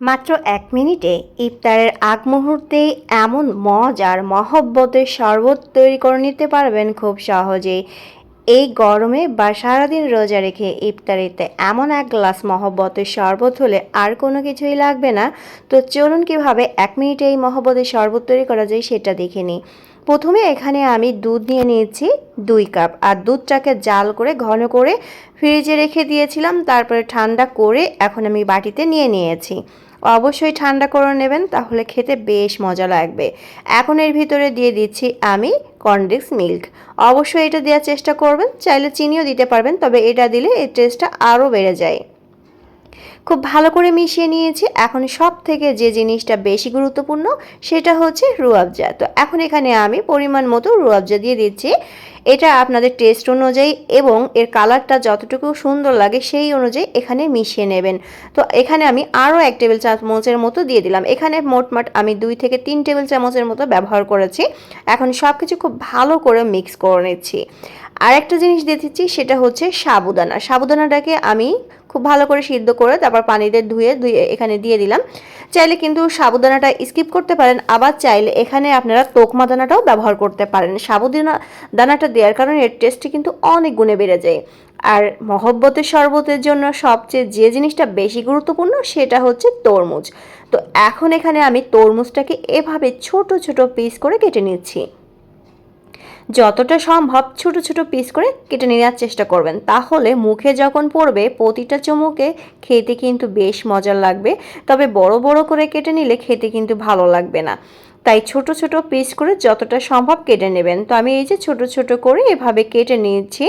মাত্র এক মিনিটে ইফতারের আগ মুহূর্তে এমন মজার মহব্বতের শরবত তৈরি করে নিতে পারবেন খুব সহজেই। এই গরমে বা সারাদিন রোজা রেখে ইফতারিতে এমন এক গ্লাস মহব্বতের শরবত হলে আর কোনো কিছুই লাগবে না। তো চলুন কীভাবে এক মিনিটে এই মহব্বতের শরবত তৈরি করা যায় সেটা দেখে নিই। প্রথমে এখানে আমি দুধ নিয়ে নিয়েছি দুই কাপ আর দুধটাকে জাল করে ঘন করে ফ্রিজে রেখে দিয়েছিলাম, তারপরে ঠান্ডা করে এখন আমি বাটিতে নিয়ে নিয়েছি। অবশ্যই ঠান্ডা করে নেবেন, তাহলে খেতে বেশ মজা লাগবে। এখন এর ভিতরে দিয়ে দিচ্ছি আমি কর্নডেক্স মিল্ক। অবশ্যই এটা দেওয়ার চেষ্টা করবেন, চাইলে চিনিও দিতে পারবেন, তবে এটা দিলে এর টেস্টটা আরও বেড়ে যায়। খুব ভালো করে মিশিয়ে নিয়েছি। এখন সব থেকে যে জিনিসটা বেশি গুরুত্বপূর্ণ, সেটা হচ্ছে রুয়াবজা। তো এখন এখানে আমি পরিমাণ মতো রুয়াবজা দিয়ে দিচ্ছি। এটা আপনাদের টেস্ট অনুযায়ী এবং এর কালারটা যতটুকু সুন্দর লাগে সেই অনুযায়ী এখানে মিশিয়ে নেবেন। তো এখানে আমি আরও এক টেবিল চামচের মতো দিয়ে দিলাম। এখানে মোটমাট আমি দুই থেকে তিন টেবিল চামচের মতো ব্যবহার করেছি। এখন সব কিছু খুব ভালো করে মিক্স করে নিচ্ছি। আরেকটা জিনিস দিয়ে দিচ্ছি, সেটা হচ্ছে সাবুদানা। সাবুদানাটাকে আমি খুব ভালো করে সিদ্ধ করে তারপর পানিতে ধুয়ে ধুয়ে এখানে দিয়ে দিলাম। চাইলে কিন্তু সাবুদানাটা স্কিপ করতে পারেন, আবার চাইলে এখানে আপনারা তোকমা দানাটাও ব্যবহার করতে পারেন। সাবুদানা, দানাটা দেওয়ার কারণে এর টেস্টটি কিন্তু অনেক গুণে বেড়ে যায়। আর মহব্বতের শরবতের জন্য সবচেয়ে যে জিনিসটা বেশি গুরুত্বপূর্ণ সেটা হচ্ছে তরমুজ। তো এখন এখানে আমি তরমুজটাকে এভাবে ছোট ছোট পিস করে কেটে নিচ্ছি। যতটা সম্ভব ছোট ছোট পিস করে কেটে নেওয়ার চেষ্টা করবেন। তাহলে মুখে যখন পড়বে, প্রতিটা চুমুকে খেতে কিন্তু বেশ মজার লাগবে। তবে বড় বড় করে কেটে নিলে খেতে কিন্তু ভালো লাগবে না। তাই ছোট ছোট পিস করে যতটা সম্ভব কেটে নেবেন। তো আমি এই যে ছোট ছোট করে এভাবে কেটে নিয়েছি।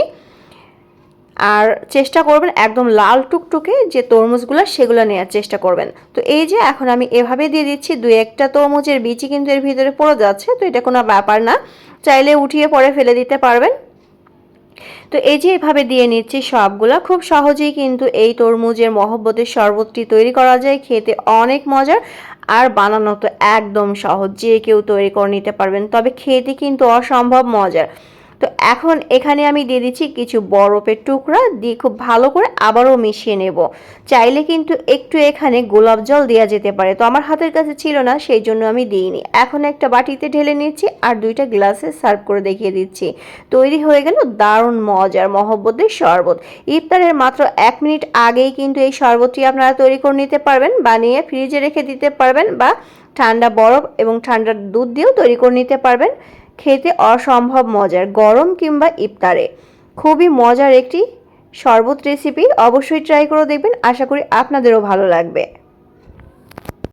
আর চেষ্টা করবেন একদম লাল টুকটুকে যে তরমুজগুলো, সেগুলো নেওয়ার চেষ্টা করবেন। তো এই যে এখন আমি এভাবে দিয়ে দিচ্ছি, দুই একটা তরমুজের বিচি কিন্তু এর ভিতরে পড়ে যাচ্ছে, তো এটা কোনো ব্যাপার না। চাইলে উঠিয়ে পরে ফেলে দিতে পারবেন। তো এই যে এভাবে দিয়ে নিচ্ছি সবগুলা, খুব সহজেই কিন্তু এই তরমুজের মহব্বতের শরবতটি তৈরি করা যায়, খেতে অনেক মজার আর বানানো তো একদম সহজ, যে কেউ তৈরি করে নিতে পারবেন, তবে খেতে কিন্তু অসম্ভব মজার। তো এখন এখানে আমি দিয়ে দিচ্ছি কিছু বরফের টুকরা, দিয়ে খুব ভালো করে আবারও মিশিয়ে নেব। চাইলে কিন্তু একটু এখানে গোলাপ জল দেওয়া যেতে পারে, তো আমার হাতের কাছে ছিল না, সেই জন্য আমি দিইনি। এখন একটা বাটিতে ঢেলে নিচ্ছি আর দুইটা গ্লাসে সার্ভ করে দেখিয়ে দিচ্ছি। তৈরি হয়ে গেল দারুণ মজার মহব্বতের শরবত। ইফতারের মাত্র এক মিনিট আগেই কিন্তু এই শরবতটি আপনারা তৈরি করে নিতে পারবেন, বানিয়ে ফ্রিজে রেখে দিতে পারবেন বা ঠান্ডা বরফ এবং ঠান্ডা দুধ দিয়েও তৈরি করে নিতে পারবেন। খেতে অসম্ভব মজার, গরম কিংবা ইফতারে। খুবই মজার একটি শরবত রেসিপি অবশ্যই ট্রাই করে দেখবেন। আশা করি আপনাদেরও ভালো লাগবে।